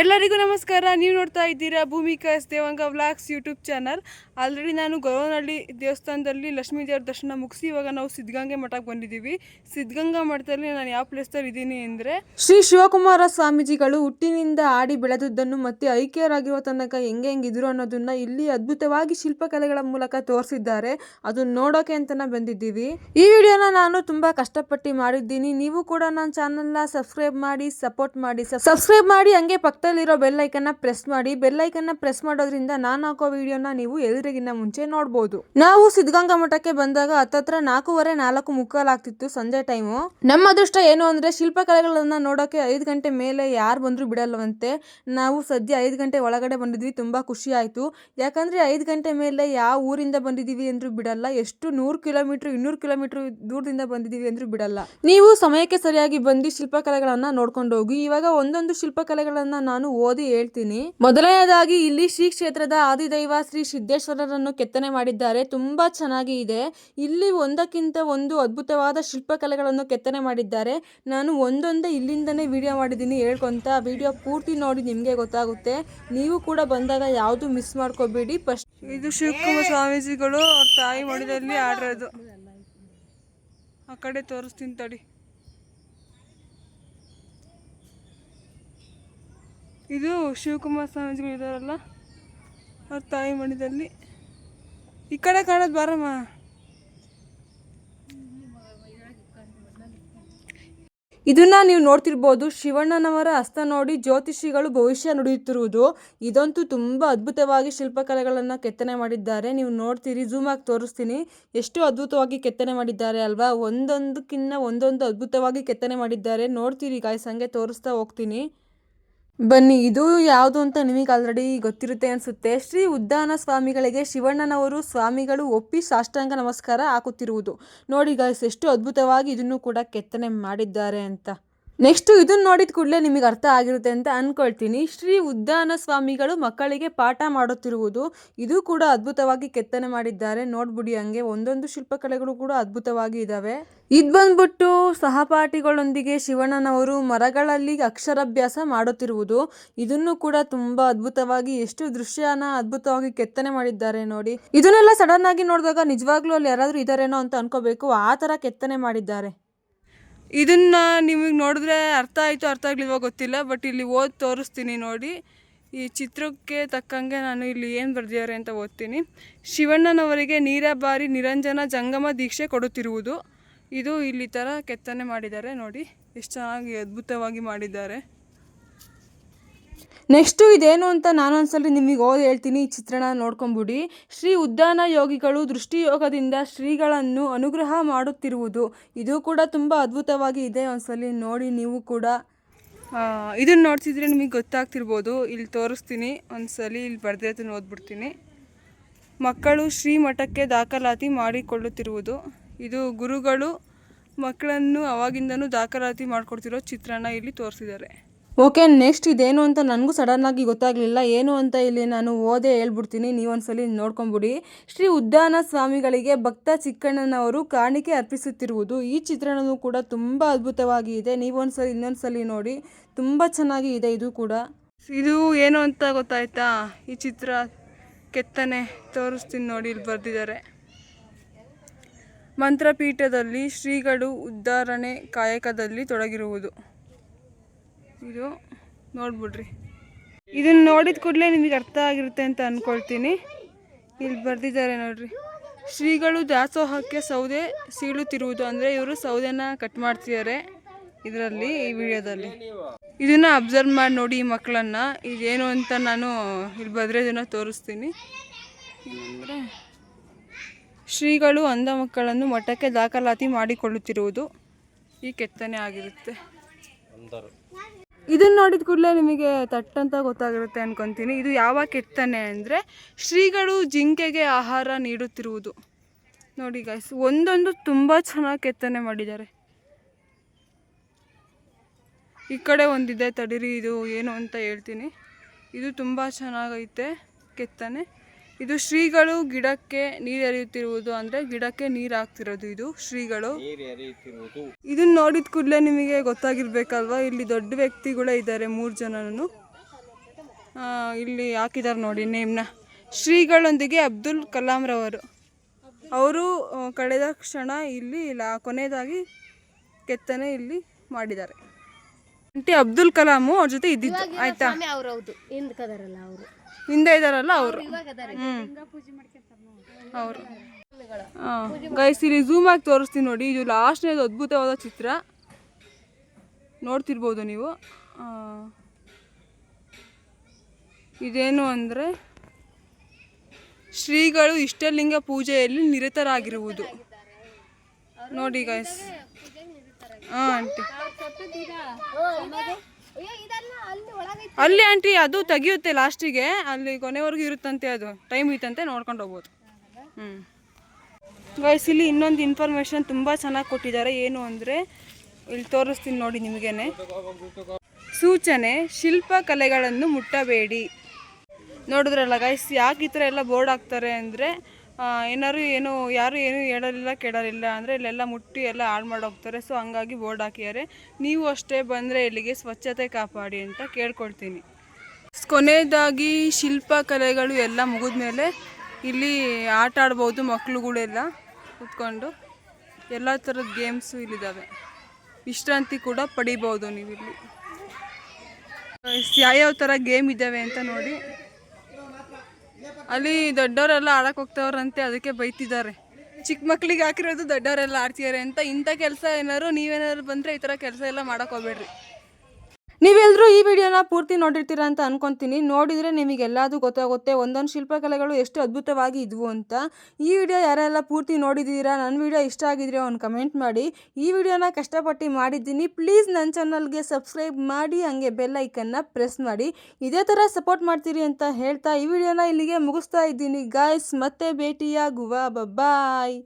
ಎಲ್ಲರಿಗೂ ನಮಸ್ಕಾರ. ನೀವು ನೋಡ್ತಾ ಇದ್ದೀರಾ Bhoomika S. Devanga vlogs YouTube channel. Already ನಾನು ಗೊರವನಹಳ್ಳಿ ದೇವಸ್ಥಾನದಲ್ಲಿ ಲಕ್ಷ್ಮೀ ದೇವ್ರ ದರ್ಶನ ಮುಗಿಸಿ ಇವಾಗ ನಾವು ಸಿದ್ಧಗಂಗೆ ಮಠಕ್ಕೆ ಬಂದಿದ್ದೀವಿ. ಸಿದ್ಧಗಂಗಾ ಮಠದಲ್ಲಿ ನಾನು ಯಾವ ಪ್ಲೇಸ್ದಲ್ಲಿ ಇದ್ದೀನಿ ಅಂದರೆ ಶ್ರೀ ಶಿವಕುಮಾರ ಸ್ವಾಮೀಜಿಗಳು ಹುಟ್ಟಿನಿಂದ ಆಡಿ ಬೆಳೆದದ್ದನ್ನು ಮತ್ತು ಐಕ್ಯರಾಗಿರುವ ತನಕ ಹೆಂಗೆ ಹೆಂಗಿದ್ರು ಅನ್ನೋದನ್ನ ಇಲ್ಲಿ ಅದ್ಭುತವಾಗಿ ಶಿಲ್ಪಕಲೆಗಳ ಮೂಲಕ ತೋರಿಸಿದ್ದಾರೆ. ಅದನ್ನ ನೋಡೋಕೆ ಅಂತಲೇ ಬಂದಿದ್ದೀವಿ. ಈ ವಿಡಿಯೋನ ನಾನು ತುಂಬ ಕಷ್ಟಪಟ್ಟು ಮಾಡಿದ್ದೀನಿ. ನೀವು ಕೂಡ ನನ್ನ ಚಾನಲ್ನ ಸಬ್ಸ್ಕ್ರೈಬ್ ಮಾಡಿ, ಸಪೋರ್ಟ್ ಮಾಡಿ ಸಬ್ಸ್ಕ್ರೈಬ್ ಮಾಡಿ, ಹಂಗೆ ಪಕ್ಕದಲ್ಲಿರೋ ಬೆಲ್ಲೈಕನ್ನ ಪ್ರೆಸ್ ಮಾಡಿ ಬೆಲ್ಲೈಕನ್ನ ಪ್ರೆಸ್ ಮಾಡೋದ್ರಿಂದ ನಾನು ಹಾಕೋ ವಿಡಿಯೋನ ನೀವು ಎದುರಿಗಿನ ಮುಂಚೆ ನೋಡ್ಬೋದು. ನಾವು ಸಿದ್ಧಗಂಗಾ ಮಠಕ್ಕೆ ಬಂದಾಗ ಹತ್ತತ್ರ ನಾಲ್ಕೂವರೆ ನಾಲ್ಕು ಮುಕ್ಕಾಲಾಗ್ತಿತ್ತು ಸಂಜೆ ಟೈಮು ನಮ್ಮ ಅದೃಷ್ಟ ಏನು ಅಂದ್ರೆ ಶಿಲ್ಪಕಲೆಗಳನ್ನ ನೋಡೋಕೆ ಐದು ಗಂಟೆ ಮೇಲೆ ಯಾರು ಬಂದ್ರು ಬಿಡಲ್ಲವಂತೆ ನಾವು ಸದ್ಯ ಐದು ಗಂಟೆ ಒಳಗಡೆ ಬಂದಿದ್ವಿ, ತುಂಬಾ ಖುಷಿ ಆಯ್ತು. ಯಾಕಂದ್ರೆ ಐದು ಗಂಟೆ ಮೇಲೆ ಯಾವ ಊರಿಂದ ಬಂದಿದೀವಿ ಅಂದ್ರು ಬಿಡಲ್ಲ, ಎಷ್ಟು ನೂರು ಕಿಲೋಮೀಟರ್, ಇನ್ನೂರು ಕಿಲೋಮೀಟರ್ ದೂರದಿಂದ ಬಂದಿದೀವಿ ಅಂದ್ರೂ ಬಿಡಲ್ಲ. ನೀವು ಸಮಯಕ್ಕೆ ಸರಿಯಾಗಿ ಬಂದು ಶಿಲ್ಪಕಲೆಗಳನ್ನ ನೋಡ್ಕೊಂಡು ಹೋಗಿ, ಇವಾಗ ಒಂದೊಂದು ಶಿಲ್ಪಕಲೆಗಳನ್ನ ನಾನು ಓದಿ ಹೇಳ್ತೀನಿ. ಮೊದಲನೆಯದಾಗಿ ಇಲ್ಲಿ ಶ್ರೀ ಕ್ಷೇತ್ರದ ಆದಿದೈವ ಶ್ರೀ ಸಿದ್ದೇಶ್ವರರನ್ನು ಕೆತ್ತನೆ ಮಾಡಿದ್ದಾರೆ. ತುಂಬಾ ಚೆನ್ನಾಗಿ ಇದೆ. ಇಲ್ಲಿ ಒಂದಕ್ಕಿಂತ ಒಂದು ಅದ್ಭುತವಾದ ಶಿಲ್ಪಕಲೆಗಳನ್ನು ಕೆತ್ತನೆ ಮಾಡಿದ್ದಾರೆ. ನಾನು ಒಂದೊಂದೇ ಇಲ್ಲಿಂದನೇ ವಿಡಿಯೋ ಮಾಡಿದ್ದೀನಿ. ಹೇಳ್ಕೊಂತ ವಿಡಿಯೋ ಪೂರ್ತಿ ನೋಡಿ ನಿಮಗೆ ಗೊತ್ತಾಗುತ್ತೆ. ನೀವು ಕೂಡ ಬಂದಾಗ ಯಾವುದು ಮಿಸ್ ಮಾಡ್ಕೋಬೇಡಿ. ಫಸ್ಟ್ ಇದು ಶಿವಕುಮಾರ್ ಸ್ವಾಮೀಜಿಗಳು ಅವ್ರ ತಾಯಿ ಮಡಿದಲ್ಲಿ ಆಡ್ರೋದು. ಆ ಕಡೆ ತೋರಿಸ್ತೀನಿ ತಡಿ. ಇದು ಶಿವಕುಮಾರ್ ಸ್ವಾಮೀಜಿಗಳು ಇದಾರಲ್ಲ ಅವ್ರ ತಾಯಿ ಮಣಿದಲ್ಲಿ ಈ ಕಡೆ ಕಾಣೋದು ಬಾರಮ್ಮ. ಇದನ್ನ ನೀವು ನೋಡ್ತಿರ್ಬೋದು, ಶಿವಣ್ಣನವರ ಹಸ್ತ ನೋಡಿ ಜ್ಯೋತಿಷಿಗಳು ಭವಿಷ್ಯ ನುಡಿಯುತ್ತಿರುವುದು. ಇದಂತೂ ತುಂಬ ಅದ್ಭುತವಾಗಿ ಶಿಲ್ಪಕಲೆಗಳನ್ನು ಕೆತ್ತನೆ ಮಾಡಿದ್ದಾರೆ. ನೀವು ನೋಡ್ತೀರಿ ಝೂಮ್ ಆಗಿ ತೋರಿಸ್ತೀನಿ. ಎಷ್ಟು ಅದ್ಭುತವಾಗಿ ಕೆತ್ತನೆ ಮಾಡಿದ್ದಾರೆ ಅಲ್ವಾ? ಒಂದೊಂದಕ್ಕಿಂತ ಒಂದೊಂದು ಅದ್ಭುತವಾಗಿ ಕೆತ್ತನೆ ಮಾಡಿದ್ದಾರೆ. ನೋಡ್ತೀರಿ ಗಾಯ್ಸ್ ಹಂಗೆ ತೋರಿಸ್ತಾ ಹೋಗ್ತೀನಿ. ಬನ್ನಿ, ಇದು ಯಾವುದು ಅಂತ ನಿಮಗೆ ಆಲ್ರೆಡಿ ಗೊತ್ತಿರುತ್ತೆ ಅನಿಸುತ್ತೆ. ಶ್ರೀ ಉದ್ದಾನ ಸ್ವಾಮಿಗಳಿಗೆ ಶಿವಣ್ಣನವರು ಸ್ವಾಮಿಗಳು ಒಪ್ಪಿ ಸಾಷ್ಟಾಂಗ ನಮಸ್ಕಾರ ಹಾಕುತ್ತಿರುವುದು. ನೋಡಿ ಗಾಯ್ಸ್ ಎಷ್ಟು ಅದ್ಭುತವಾಗಿ ಇದನ್ನು ಕೂಡ ಕೆತ್ತನೆ ಮಾಡಿದ್ದಾರೆ ಅಂತ. ನೆಕ್ಸ್ಟ್ ಇದನ್ನ ನೋಡಿದ ಕೂಡಲೇ ನಿಮಗೆ ಅರ್ಥ ಆಗಿರುತ್ತೆ ಅಂತ ಅನ್ಕೊಳ್ತೀನಿ. ಶ್ರೀ ಉದ್ದಾನ ಸ್ವಾಮಿಗಳು ಮಕ್ಕಳಿಗೆ ಪಾಠ ಮಾಡುತ್ತಿರುವುದು ಇದು ಕೂಡ ಅದ್ಭುತವಾಗಿ ಕೆತ್ತನೆ ಮಾಡಿದ್ದಾರೆ. ನೋಡ್ಬಿಡಿ ಹಂಗೆ ಒಂದೊಂದು ಶಿಲ್ಪಕಲೆಗಳು ಕೂಡ ಅದ್ಭುತವಾಗಿ ಇದ್ದಾವೆ ಇದು ಬಂದ್ಬಿಟ್ಟು ಸಹಪಾಠಿಗಳೊಂದಿಗೆ ಶಿವಣ್ಣನವರು ಮರಗಳಲ್ಲಿ ಅಕ್ಷರಾಭ್ಯಾಸ ಮಾಡುತ್ತಿರುವುದು ಇದನ್ನು ಕೂಡ ತುಂಬಾ ಅದ್ಭುತವಾಗಿ ಎಷ್ಟು ದೃಶ್ಯನ ಅದ್ಭುತವಾಗಿ ಕೆತ್ತನೆ ಮಾಡಿದ್ದಾರೆ ನೋಡಿ. ಇದನ್ನೆಲ್ಲ ಸಡನ್ ಆಗಿ ನೋಡಿದಾಗ ನಿಜವಾಗ್ಲೂ ಅಲ್ಲಿ ಯಾರಾದರೂ ಇದಾರೇನೋ ಅಂತ ಅನ್ಕೋಬೇಕು. ಆ ಥರ ಕೆತ್ತನೆ ಮಾಡಿದ್ದಾರೆ. ಇದನ್ನ ನಿಮಗೆ ನೋಡಿದ್ರೆ ಅರ್ಥ ಆಯಿತು, ಅರ್ಥ ಆಗ್ಲಿಲ್ವೋ ಗೊತ್ತಿಲ್ಲ ಬಟ್ ಇಲ್ಲಿ ಓದಿ ತೋರಿಸ್ತೀನಿ ನೋಡಿ. ಈ ಚಿತ್ರಕ್ಕೆ ತಕ್ಕಂಗೆ ನಾನು ಇಲ್ಲಿ ಏನು ಬರೆದಿದ್ದಾರೆ ಅಂತ ಓದ್ತೀನಿ. ಶಿವಣ್ಣನವರಿಗೆ ನೀರಬಾರಿ ನಿರಂಜನ ಜಂಗಮ ದೀಕ್ಷೆ ಕೊಡುತ್ತಿರುವುದು. ಇದು ಇಲ್ಲಿ ಥರ ಕೆತ್ತನೆ ಮಾಡಿದ್ದಾರೆ ನೋಡಿ. ಎಷ್ಟು ಚೆನ್ನಾಗಿ ಅದ್ಭುತವಾಗಿ ಮಾಡಿದ್ದಾರೆ. ನೆಕ್ಸ್ಟು ಇದೇನು ಅಂತ ನಾನು ಒಂದ್ಸಲ ನಿಮಗೆ ಓದಿ ಹೇಳ್ತೀನಿ, ಈ ಚಿತ್ರಣ ನೋಡ್ಕೊಂಬಿಡಿ. ಶ್ರೀ ಉದ್ದಾನ ಯೋಗಿಗಳು ದೃಷ್ಟಿಯೋಗದಿಂದ ಶ್ರೀಗಳನ್ನು ಅನುಗ್ರಹ ಮಾಡುತ್ತಿರುವುದು. ಇದು ಕೂಡ ತುಂಬ ಅದ್ಭುತವಾಗಿ ಇದೆ, ಒಂದ್ಸಲಿ ನೋಡಿ ನೀವು ಕೂಡ. ಇದನ್ನು ನೋಡ್ತಿದ್ರೆ ನಿಮಗೆ ಗೊತ್ತಾಗ್ತಿರ್ಬೋದು. ಇಲ್ಲಿ ತೋರಿಸ್ತೀನಿ, ಒಂದ್ಸಲಿ ಇಲ್ಲಿ ಬರ್ದಿರೋದನ್ನ ಓದ್ಬಿಡ್ತೀನಿ ಮಕ್ಕಳು ಶ್ರೀ ಮಠಕ್ಕೆ ದಾಖಲಾತಿ ಮಾಡಿಕೊಳ್ಳುತ್ತಿರುವುದು. ಇದು ಗುರುಗಳು ಮಕ್ಕಳನ್ನು ಅವಾಗಿಂದನೂ ದಾಖಲಾತಿ ಮಾಡಿಕೊಡ್ತಿರೋ ಚಿತ್ರಣ ಇಲ್ಲಿ ತೋರಿಸಿದ್ದಾರೆ. ಓಕೆ, ನೆಕ್ಸ್ಟ್ ಇದೇನು ಅಂತ ನನಗೂ ಸಡನ್ ಆಗಿ ಗೊತ್ತಾಗಲಿಲ್ಲ. ಏನು ಅಂತ ಇಲ್ಲಿ ನಾನು ಓದೇ ಹೇಳ್ಬಿಡ್ತೀನಿ. ನೀವೊಂದ್ಸಲಿ ನೋಡ್ಕೊಂಬಿಡಿ. ಶ್ರೀ ಉದ್ದಾನ ಸ್ವಾಮಿಗಳಿಗೆ ಭಕ್ತ ಚಿಕ್ಕಣ್ಣನವರು ಕಾಣಿಕೆ ಅರ್ಪಿಸುತ್ತಿರುವುದು ಈ ಚಿತ್ರಣವೂ ಕೂಡ ತುಂಬ ಅದ್ಭುತವಾಗಿ ಇದೆ. ನೀವೊಂದ್ಸಲಿ, ಇನ್ನೊಂದ್ಸಲಿ ನೋಡಿ. ತುಂಬ ಚೆನ್ನಾಗಿ ಇದೆ ಇದು ಕೂಡ. ಇದು ಏನು ಅಂತ ಗೊತ್ತಾಯ್ತಾ? ಈ ಚಿತ್ರ ಕೆತ್ತನೆ ತೋರಿಸ್ತೀನಿ ನೋಡಿ, ಇಲ್ಲಿ ಬರೆದಿದ್ದಾರೆ. ಮಂತ್ರಪೀಠದಲ್ಲಿ ಶ್ರೀಗಳು ಉದ್ಧಾರಣೆ ಕಾಯಕದಲ್ಲಿ ತೊಡಗಿರುವುದು. ಇದು ನೋಡ್ಬಿಡ್ರಿ. ಇದನ್ನ ನೋಡಿದ ಕೂಡಲೇ ನಿಮಗೆ ಅರ್ಥ ಆಗಿರುತ್ತೆ ಅಂತ ಅಂದ್ಕೊಳ್ತೀನಿ ಇಲ್ಲಿ ಬರೆದಿದ್ದಾರೆ ನೋಡ್ರಿ. ಶ್ರೀಗಳು ದಾಸೋಹಕ್ಕೆ ಸೌದೆ ಸೀಳುತ್ತಿರುವುದು ಅಂದರೆ ಇವರು ಸೌದೆನ ಕಟ್ ಮಾಡ್ತಿದ್ದಾರೆ ಇದರಲ್ಲಿ ಈ ವಿಡಿಯೋದಲ್ಲಿ. ಇದನ್ನ ಅಬ್ಸರ್ವ್ ಮಾಡಿ ನೋಡಿ ಈ ಮಕ್ಕಳನ್ನ. ಇದೇನು ಅಂತ ನಾನು ಇಲ್ಲಿ ಬದ್ರೆದನ್ನ ತೋರಿಸ್ತೀನಿ. ಏನಂದರೆ, ಶ್ರೀಗಳು ಅಂಧ ಮಕ್ಕಳನ್ನು ಮಠಕ್ಕೆ ದಾಖಲಾತಿ ಮಾಡಿಕೊಳ್ಳುತ್ತಿರುವುದು ಈ ಕೆತ್ತನೆ ಆಗಿರುತ್ತೆ. ನೋಡಿದ ಕೂಡಲೇ ನಿಮಗೆ ತಟ್ಟಂತ ಗೊತ್ತಾಗಿರುತ್ತೆ ಅನ್ಕೊಂತೀನಿ. ಇದು ಯಾವ ಕೆತ್ತನೆ ಅಂದರೆ ಶ್ರೀಗಳು ಜಿಂಕೆಗೆ ಆಹಾರ ನೀಡುತ್ತಿರುವುದು. ನೋಡಿ ಗಾಯ್ಸ್ ಒಂದೊಂದು ತುಂಬ ಚೆನ್ನಾಗಿ ಕೆತ್ತನೆ ಮಾಡಿದ್ದಾರೆ. ಈ ಕಡೆ ಒಂದಿದೆ ತಡೀರಿ, ಇದು ಏನು ಅಂತ ಹೇಳ್ತೀನಿ. ಇದು ತುಂಬ ಚೆನ್ನಾಗೈತೆ ಕೆತ್ತನೆ. ಇದು ಶ್ರೀಗಳು ಗಿಡಕ್ಕೆ ನೀರು ಎರೆಯುತ್ತಿರುವುದು ಅಂದ್ರೆ ಗಿಡಕ್ಕೆ ನೀರು ಹಾಕ್ತಿರೋದು ಇದು ಶ್ರೀಗಳು. ಇದನ್ನ ನೋಡಿದ ಕೂಡಲೇ ನಿಮಗೆ ಗೊತ್ತಾಗಿರ್ಬೇಕಲ್ವಾ? ಇಲ್ಲಿ ದೊಡ್ಡ ವ್ಯಕ್ತಿಗಳೇ ಇದ್ದಾರೆ ಮೂರು ಜನನು ಇಲ್ಲಿ ಹಾಕಿದ್ದಾರೆ ನೋಡಿ ನೇಮ್ನ. ಶ್ರೀಗಳೊಂದಿಗೆ ಅಬ್ದುಲ್ ಕಲಾಂ ರವರು. ಅವರು ಕಳೆದ ಕ್ಷಣ ಇಲ್ಲಿ ಲಾ ಕೊನೆಯದಾಗಿ ಕೆತ್ತನೆ ಇಲ್ಲಿ ಮಾಡಿದ್ದಾರೆ. ಆಂಟಿ ಅಬ್ದುಲ್ ಕಲಾಂ ಅವ್ರ ಜೊತೆ ಇದ್ದಿದ್ದು ಆಯ್ತಾ? ಅವರು ಅವ್ರು. ಹೌದು ಇದಾರಲ್ಲ ಅವರು. ಅವರು. ಗೈಸ್ ಇಲ್ಲಿ ಝೂಮ್ ಆಗಿ ತೋರಿಸ್ತೀನಿ ನೋಡಿ ಇದು ಲಾಸ್ಟ್ನೇದು ಅದ್ಭುತವಾದ ಚಿತ್ರ. ನೋಡ್ತಿರ್ಬೋದು ನೀವು. ಇದೇನು ಅಂದರೆ ಶ್ರೀಗಳು ಇಷ್ಟಲಿಂಗ ಪೂಜೆಯಲ್ಲಿ ನಿರತರಾಗಿರುವುದು. ನೋಡಿ ಗೈಸ್ ಹಾಂ ಆಂಟಿ. ಅಲ್ಲಿ ಆಂಟಿ ಅದು ತೆಗಿಯುತ್ತೆ ಲಾಸ್ಟಿಗೆ ಅಲ್ಲಿ ಕೊನೆವರೆಗೂ ಇರುತ್ತಂತೆ ಅದು. ಟೈಮ್ ಇತ್ತಂತೆ ನೋಡ್ಕೊಂಡು ಹೋಗ್ಬೋದು. ಹ್ಞೂ ಗೈಸ್ ಇಲ್ಲಿ ಇನ್ನೊಂದು ಇನ್ಫಾರ್ಮೇಷನ್ ತುಂಬ ಚೆನ್ನಾಗಿ ಕೊಟ್ಟಿದ್ದಾರೆ. ಏನು ಅಂದರೆ, ಇಲ್ಲಿ ತೋರಿಸ್ತೀನಿ ನೋಡಿ ನಿಮಗೇನೆ. ಸೂಚನೆ, ಶಿಲ್ಪ ಕಲೆಗಳನ್ನು ಮುಟ್ಟಬೇಡಿ. ನೋಡಿದ್ರಲ್ಲ ಗೈಸ್ ಯಾಕೆ ಈ ಥರ ಎಲ್ಲ ಬೋರ್ಡ್ ಹಾಕ್ತಾರೆ ಅಂದರೆ ಏನಾದ್ರು ಏನು, ಯಾರು ಏನು ಹೇಳಲಿಲ್ಲ, ಕೇಳಲಿಲ್ಲ ಅಂದರೆ ಇಲ್ಲೆಲ್ಲ ಮುಟ್ಟಿ ಎಲ್ಲ ಹಾಳು ಮಾಡೋಗ್ತಾರೆ ಸೊ ಹಂಗಾಗಿ ಬೋರ್ಡ್ ಹಾಕಿದ್ದಾರೆ. ನೀವು ಅಷ್ಟೇ ಬಂದರೆ ಇಲ್ಲಿಗೆ ಸ್ವಚ್ಛತೆ ಕಾಪಾಡಿ ಅಂತ ಕೇಳ್ಕೊಳ್ತೀನಿ. ಕೊನೆಯದಾಗಿ ಶಿಲ್ಪಕಲೆಗಳು ಎಲ್ಲ ಮುಗಿದ್ಮೇಲೆ ಇಲ್ಲಿ ಆಟ ಆಡ್ಬೋದು ಮಕ್ಕಳುಗಳೆಲ್ಲ ಕೂತ್ಕೊಂಡು. ಎಲ್ಲ ಥರದ ಗೇಮ್ಸು ಇಲ್ಲಿದ್ದಾವೆ ವಿಶ್ರಾಂತಿ ಕೂಡ ಪಡಿಬೋದು ನೀವಿಲ್ಲಿ. ಯಾವ್ಯಾವ ಥರ ಗೇಮ್ ಇದ್ದಾವೆ ಅಂತ ನೋಡಿ. ಅಲ್ಲಿ ದೊಡ್ಡವರೆಲ್ಲ ಆಡಕ್ಕೆ ಹೋಗ್ತವ್ರಂತೆ ಅದಕ್ಕೆ ಬೈತಿದ್ದಾರೆ. ಚಿಕ್ಕ ಮಕ್ಳಿಗೆ ಹಾಕಿರೋದು ದೊಡ್ಡವರೆಲ್ಲ ಆಡ್ತಿದ್ದಾರೆ ಅಂತ ಇಂಥ ಕೆಲಸ ಏನಾದ್ರು ನೀವೇನಾದ್ರು ಬಂದರೆ ಈ ಥರ ಕೆಲಸ ಎಲ್ಲ ಮಾಡಕ್ಕೆ ಹೋಗ್ಬೇಡ್ರಿ. ನೀವೆಲ್ಲರೂ ಈ ವಿಡಿಯೋನ ಪೂರ್ತಿ ನೋಡಿರ್ತೀರಾ ಅಂತ ಅನ್ಕೊಂತೀನಿ. ನೋಡಿದರೆ ನಿಮಗೆಲ್ಲದೂ ಗೊತ್ತಾಗುತ್ತೆ. ಒಂದೊಂದು ಶಿಲ್ಪಕಲೆಗಳು ಎಷ್ಟು ಅದ್ಭುತವಾಗಿ ಇದ್ವು ಅಂತ. ಈ ವಿಡಿಯೋ ಯಾರೆಲ್ಲ ಪೂರ್ತಿ ನೋಡಿದ್ದೀರಾ ನನ್ನ ವಿಡಿಯೋ ಇಷ್ಟ ಆಗಿದ್ರೆ ಒಂದು ಕಮೆಂಟ್ ಮಾಡಿ. ಈ ವಿಡಿಯೋನ ಕಷ್ಟಪಟ್ಟು ಮಾಡಿದ್ದೀನಿ. ಪ್ಲೀಸ್ ನನ್ನ ಚಾನಲ್ಗೆ ಸಬ್ಸ್ಕ್ರೈಬ್ ಮಾಡಿ, ಹಾಗೆ ಬೆಲ್ ಐಕನ್ನ ಪ್ರೆಸ್ ಮಾಡಿ. ಇದೇ ಥರ ಸಪೋರ್ಟ್ ಮಾಡ್ತೀರಿ ಅಂತ ಹೇಳ್ತಾ ಈ ವಿಡಿಯೋನ ಇಲ್ಲಿಗೆ ಮುಗಿಸ್ತಾ ಇದ್ದೀನಿ. ಗಾಯ್ಸ್, ಮತ್ತೆ ಭೇಟಿಯಾಗುವ. ಬಾಯ್